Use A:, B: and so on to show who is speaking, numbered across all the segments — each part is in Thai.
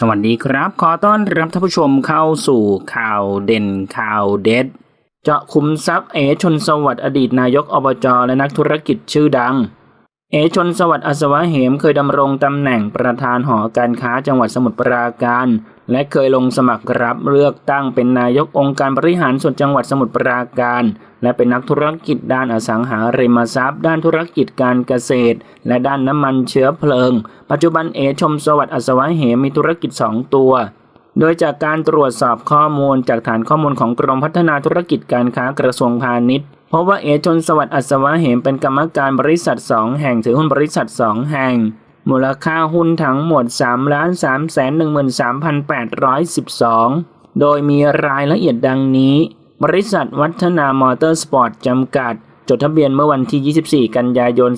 A: สวัสดีครับ ขอต้อนรับท่านผู้ชมเข้าสู่ข่าวเด่นข่าวเด็ด เจาะคุมทรัพย์เอชนสวัสดิ์อดีตนายกอบจและนักธุรกิจชื่อดัง เอชนสวัสดิ์อัศวะเหมเคยดำรงตำแหน่งประธานหอการค้าจังหวัดสมุทรปราการ และเคยลงสมัครรับเลือกตั้งเป็นนายกองค์การบริหารส่วนจังหวัดสมุทรปราการ และเป็นนักธุรกิจด้านอสังหาริมทรัพย์ ด้านธุรกิจการเกษตร และด้านน้ำมันเชื้อเพลิง ปัจจุบันเอชมสวัสดิ์อัศวะเหมมีธุรกิจ 2 ตัว โดยจากการตรวจสอบข้อมูลจากฐานข้อมูลของกรมพัฒนาธุรกิจการค้ากระทรวงพาณิชย์พบว่าเอชนสวัสดิ์อัศวะเหมเป็นกรรมการบริษัท 2 แห่งถือหุ้นบริษัท 2 แห่ง มูลค่าหุ้นทั้งหมด 3 3 1 3 8 1 2 โดยมีรายละเอียดดังนี้ บริษัทวัฒนามอเตอร์สปอร์ตจำกัด จดทะเบียนเมื่อวันที่ 24 กันยายน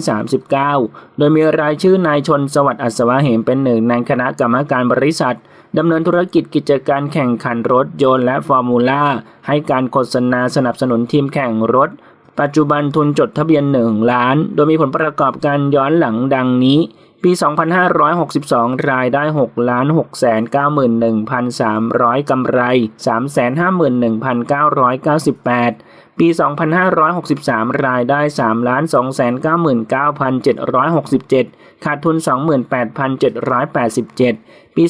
A: 2539 โดยมีรายชื่อนายชนสวัสดิ์อัศวะเหมเป็นหนึ่งในคณะกรรมการบริษัทดำเนินธุรกิจกิจการแข่งขันรถยนต์และฟอร์มูล่า ให้การโฆษณาสนับสนุนทีมแข่งรถ ปัจจุบันทุนจดทะเบียน 1 ล้าน โดยมีผลประกอบการย้อนหลังดังนี้ ปี 2562 รายได้ 6 ล้าน 691,300 กำไร 351,998 ปี 2563 รายได้ 3,299,767 ขาดทุน 28,787 ปี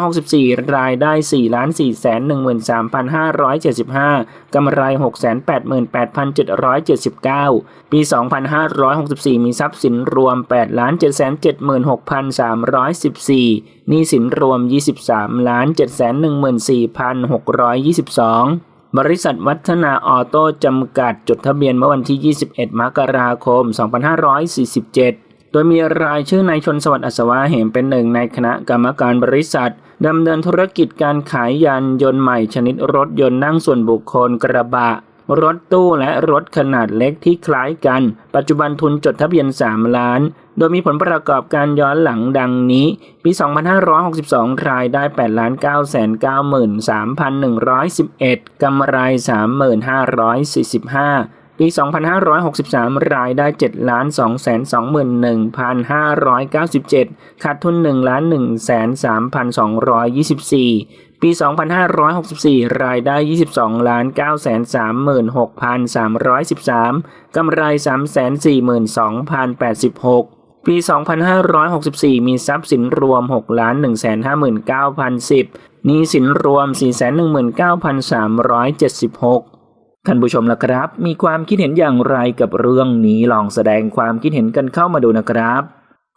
A: 2564 รายได้ 4,413,575 กำไร 688,779 ปี 2564 มีทรัพย์สินรวม 8,776,314 หนี้สินรวม 23,714,622 บริษัทวัฒนาออโต้จำกัดจดทะเบียนเมื่อวันที่ 21 มกราคม 2547 โดยมีรายชื่อนายชนสวัสดิ์อัศวะเหมเป็นหนึ่งในคณะกรรมการบริษัทดำเนินธุรกิจการขายยานยนต์ใหม่ชนิดรถยนต์นั่งส่วนบุคคลกระบะ รถตู้และรถขนาดเล็กที่คล้ายกัน ปัจจุบันทุนจดทะเบียน 3 ล้าน โดยมีผลประกอบการย้อนหลังดังนี้ ปี 2562 รายได้ 8 9 9 3,111 กำไร 3,545ปี 2563 รายได้7ล้าน221,597 ขาดทุน 1 1 3 2 2 4 ปี 2564 รายได้ 22ล้าน936,313 กำไร 342,086 ปี 2564 มีทรัพย์สินรวม 6 159,010 หนี้สินรวม 419,376ท่านผู้ชมละครับ มีความคิดเห็นอย่างไรกับเรื่องนี้ลองแสดงความคิดเห็นกันเข้ามาดูนะครับ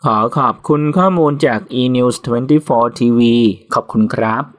A: ขอขอบคุณข้อมูลจาก eNews 24 TV ขอบคุณครับ